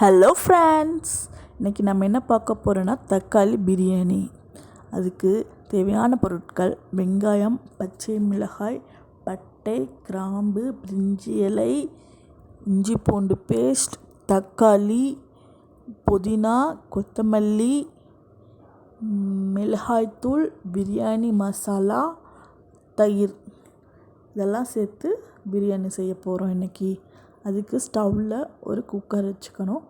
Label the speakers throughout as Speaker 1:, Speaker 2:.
Speaker 1: Hello friends இன்றைக்கி நம்ம என்ன பார்க்க போகிறோன்னா தக்காளி பிரியாணி. அதுக்கு தேவையான பொருட்கள் வெங்காயம் பச்சை மிளகாய் பட்டை கிராம்பு பிரிஞ்சி இலை இஞ்சி பூண்டு பேஸ்ட் தக்காளி புதினா கொத்தமல்லி மிளகாய்த்தூள் பிரியாணி மசாலா தயிர். இதெல்லாம் சேர்த்து பிரியாணி செய்ய போகிறோம் இன்றைக்கி அதுக்கு ஸ்டவ்வில் ஒரு குக்கர் வச்சுக்கணும்.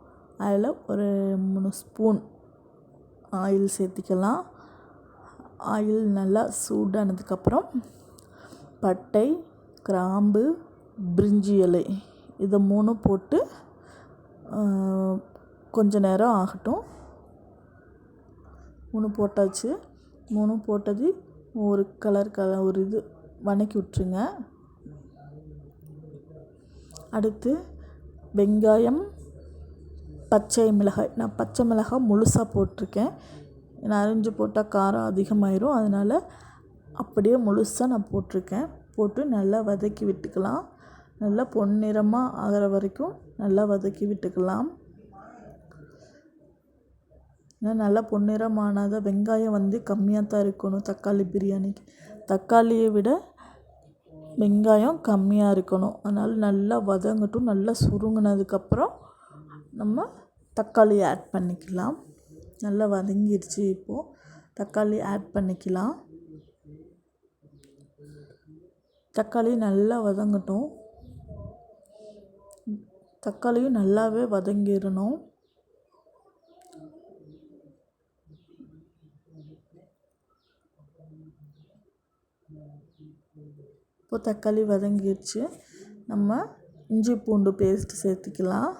Speaker 1: அதில் ஒரு மூணு ஸ்பூன் ஆயில் சேர்த்திக்கலாம். ஆயில் நல்லா சூடானதுக்கப்புறம் பட்டை கிராம்பு பிரிஞ்சி இலை இதை மூணும் போட்டு கொஞ்ச நேரம் ஆகட்டும். மூணு போட்டாச்சு. மூணும் போட்டது ஒரு கலர் கலர் ஒரு இது வதக்கி விட்ருங்க அடுத்து வெங்காயம் பச்சை மிளகாய். நான் பச்சை மிளகாய் முழுசாக போட்டிருக்கேன். நான் அரிஞ்சு போட்டால் காரம் அதிகமாயிரும். அதனால் அப்படியே முழுசாக நான் போட்டிருக்கேன். போட்டு நல்லா வதக்கி விட்டுக்கலாம். நல்லா பொன்னிறமாக ஆகிற வரைக்கும் நல்லா வதக்கி விட்டுக்கலாம். நல்லா பொன்னிறமானதாக வெங்காயம் வந்து கம்மியாக தான் இருக்கணும் தக்காளி பிரியாணிக்கு. தக்காளியை விட வெங்காயம் கம்மியாக இருக்கணும். அதனால் நல்லா வதங்கட்டும் நல்லா சுருங்கினதுக்கப்புறம் நம்ம தக்காளி ஆட் பண்ணிக்கலாம். நல்லா வதங்கிடுச்சு இப்போது தக்காளி ஆட் பண்ணிக்கலாம். தக்காளி நல்லா வதங்கட்டும். தக்காளியும் நல்லாவே வதங்கிடணும் இப்போ தக்காளி வதங்கிடுச்சு நம்ம இஞ்சி பூண்டு பேஸ்ட் சேர்த்துக்கலாம்.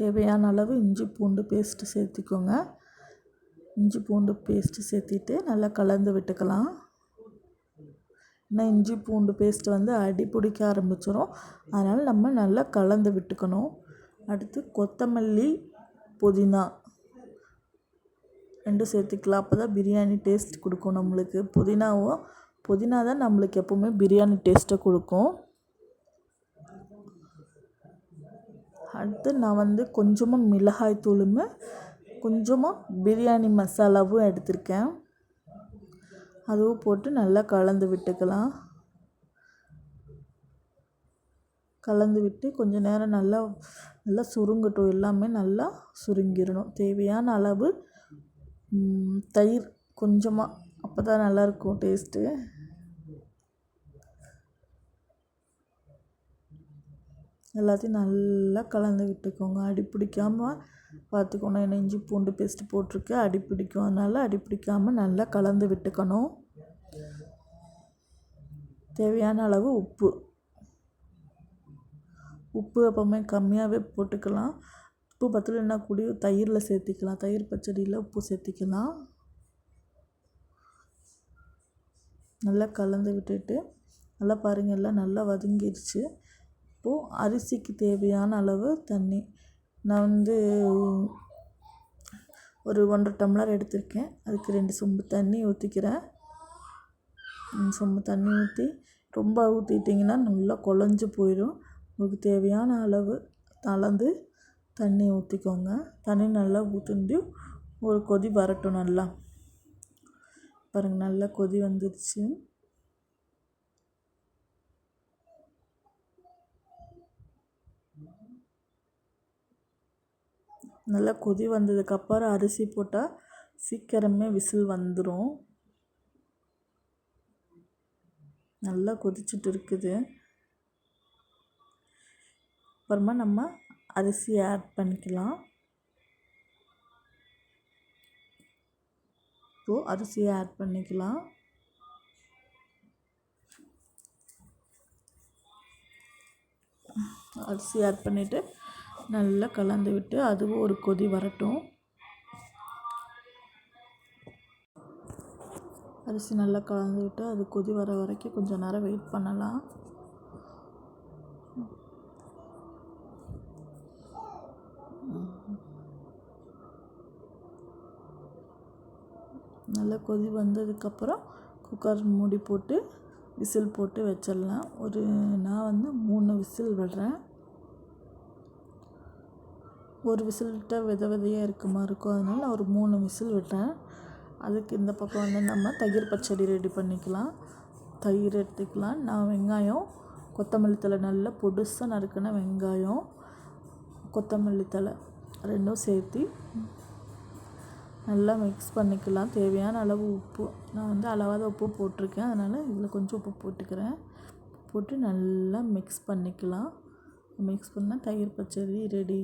Speaker 1: தேவையான அளவு இஞ்சி பூண்டு பேஸ்ட்டு சேர்த்திக்கோங்க. இஞ்சி பூண்டு பேஸ்ட்டு சேர்த்திட்டு நல்லா கலந்து விட்டுக்கலாம். ஏன்னா இஞ்சி பூண்டு பேஸ்ட்டு வந்து அடி பிடிக்க ஆரம்பிச்சிடும் அதனால் நம்ம நல்லா கலந்து விட்டுக்கணும். அடுத்து கொத்தமல்லி புதினா. ரெண்டும் சேர்த்துக்கலாம். அப்போ தான் பிரியாணி டேஸ்ட் கொடுக்கும் நம்மளுக்கு. புதினாவும் புதினா தான் நம்மளுக்கு எப்போவுமே பிரியாணி டேஸ்ட்டை கொடுக்கும். அடுத்து நான் வந்து கொஞ்சமாக மிளகாய் தூளும் கொஞ்சமாக பிரியாணி மசாலாவும் எடுத்திருக்கேன். அதுவும் போட்டு நல்லா கலந்து விட்டுக்கலாம். கலந்து விட்டு கொஞ்சம் நேரம் நல்லா நல்லா சுருங்கட்டும். எல்லாமே நல்லா சுருங்கிடணும். தேவையான அளவு தயிர் கொஞ்சமாக அப்போ தான் நல்லாயிருக்கும் டேஸ்ட்டு எல்லாத்தையும் நல்லா கலந்து விட்டுக்கோங்க. அடி பிடிக்காமல் பார்த்துக்கணும் ஏன்னா இஞ்சி பூண்டு பேஸ்ட்டு போட்டிருக்கு அடி பிடிக்கும். அதனால் அடி பிடிக்காமல் நல்லா கலந்து விட்டுக்கணும். தேவையான அளவு உப்பு. உப்பு எப்போவுமே கம்மியாகவே போட்டுக்கலாம். உப்பு பத்தலைன்னா கூட? தயிரில் சேர்த்திக்கலாம். தயிர் பச்சடியில் உப்பு சேர்த்திக்கலாம். நல்லா கலந்து விட்டுட்டு நல்லா பாருங்கள் எல்லாம் நல்லா வதங்கிடுச்சு இப்போது அரிசிக்கு தேவையான அளவு தண்ணி. நான் வந்து ஒரு ஒன்றரை டம்ளர் எடுத்திருக்கேன். அதுக்கு ரெண்டு சொம்பு தண்ணி ஊற்றிக்கிறேன் சொம்பு தண்ணி ஊற்றி ரொம்ப ஊற்றிட்டிங்கன்னா நல்லா குழஞ்சி போயிடும். உங்களுக்கு தேவையான அளவு கலந்து தண்ணி ஊற்றிக்கோங்க தண்ணி நல்லா ஊற்றி ஒரு கொதி வரட்டும் நல்லா. பாருங்கள் நல்லா கொதி வந்துடுச்சு நல்லா கொதி வந்ததுக்கப்புறம் அரிசி போட்டால் சீக்கிரமே விசில் வந்துடும் நல்லா கொதிச்சுட்டு இருக்குது. அப்புறமா நம்ம அரிசி ஆட் பண்ணிக்கலாம். இப்போது அரிசியை ஆட் பண்ணிக்கலாம். அரிசி ஆட் பண்ணிவிட்டு நல்லா கலந்து விட்டு அதுவும் ஒரு கொதி வரட்டும். அரிசி நல்லா கலந்து விட்டு அது கொதி வர வரைக்கும் கொஞ்சம் நேரம் வெயிட் பண்ணலாம். நல்லா கொதி வந்ததுக்கப்புறம் குக்கர் மூடி போட்டு விசில் போட்டு வச்சிடலாம். ஒரு நான் வந்து மூணு விசில் விடுறேன். ஒரு விசில்கிட்ட வித விதையாக இருக்குமா இருக்கும். அதனால் நான் ஒரு மூணு விசில் விடுறேன். அதுக்கு இந்த பக்கம் வந்து நம்ம தயிர் பச்சடி ரெடி பண்ணிக்கலாம். தயிர் எடுத்துக்கலாம். நான் வெங்காயம் கொத்தமல்லி தழை நல்லா பொடுசாக நறுக்கின வெங்காயம் கொத்தமல்லி தழை ரெண்டும் சேர்த்து நல்லா மிக்ஸ் பண்ணிக்கலாம். தேவையான அளவு உப்பு. நான் வந்து அளவாக தான் உப்பு போட்டிருக்கேன். அதனால் இதில் கொஞ்சம் உப்பு போட்டுக்கிறேன். போட்டு நல்லா மிக்ஸ் பண்ணிக்கலாம். மிக்ஸ் பண்ணால் தயிர் பச்சடி ரெடி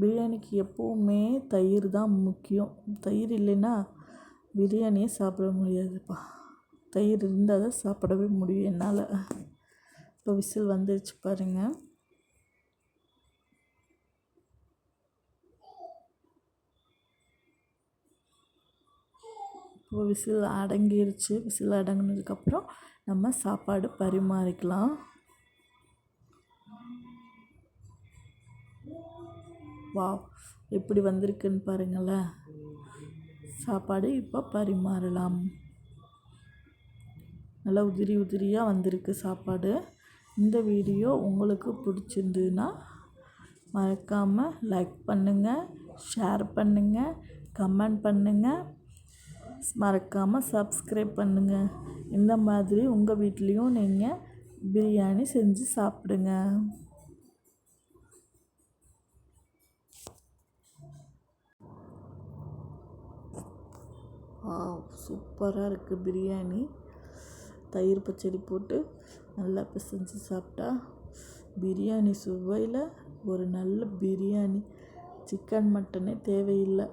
Speaker 1: பிரியாணிக்கு எப்போவுமே தயிர் தான் முக்கியம். தயிர் இல்லைன்னா பிரியாணியே சாப்பிட முடியாதுப்பா. தயிர் இருந்தால் தான் சாப்பிடவே முடியும் என்னால். இப்போ விசில் வந்துருச்சு பாருங்கள் இப்போ விசில் அடங்கிருச்சு. விசில் அடங்கினதுக்கப்புறம் நம்ம சாப்பாடு பரிமாறிக்கலாம். வா எப்படி வந்திருக்குன்னு பாருங்களேன். சாப்பாடு இப்போ பரிமாறலாம். நல்லா உதிரி உதிரியாக வந்திருக்கு சாப்பாடு. இந்த வீடியோ உங்களுக்கு பிடிச்சிருந்ததுன்னா மறக்காமல் லைக் பண்ணுங்கள் ஷேர் பண்ணுங்கள் கமெண்ட் பண்ணுங்கள் மறக்காமல் சப்ஸ்கிரைப் பண்ணுங்கள் இந்த மாதிரி உங்கள் வீட்லேயும் நீங்கள் பிரியாணி செஞ்சு சாப்பிடுங்க. சூப்பராக இருக்குது பிரியாணி. தயிர் பச்சடி போட்டு நல்லா பிசைஞ்சு சாப்பிட்டா பிரியாணி சுவையில் ஒரு நல்ல பிரியாணி. சிக்கன் மட்டனே தேவையில்லை.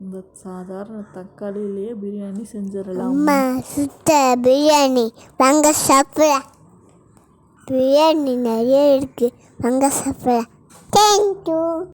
Speaker 1: இந்த சாதாரண தக்காளியிலேயே பிரியாணி செஞ்சிடலாம்.
Speaker 2: அம்மா சுத்த பிரியாணி. வாங்க சாப்பிடலாம். பிரியாணி நிறைய இருக்கு. வாங்க சாப்பிடலாம். தேங்க்யூ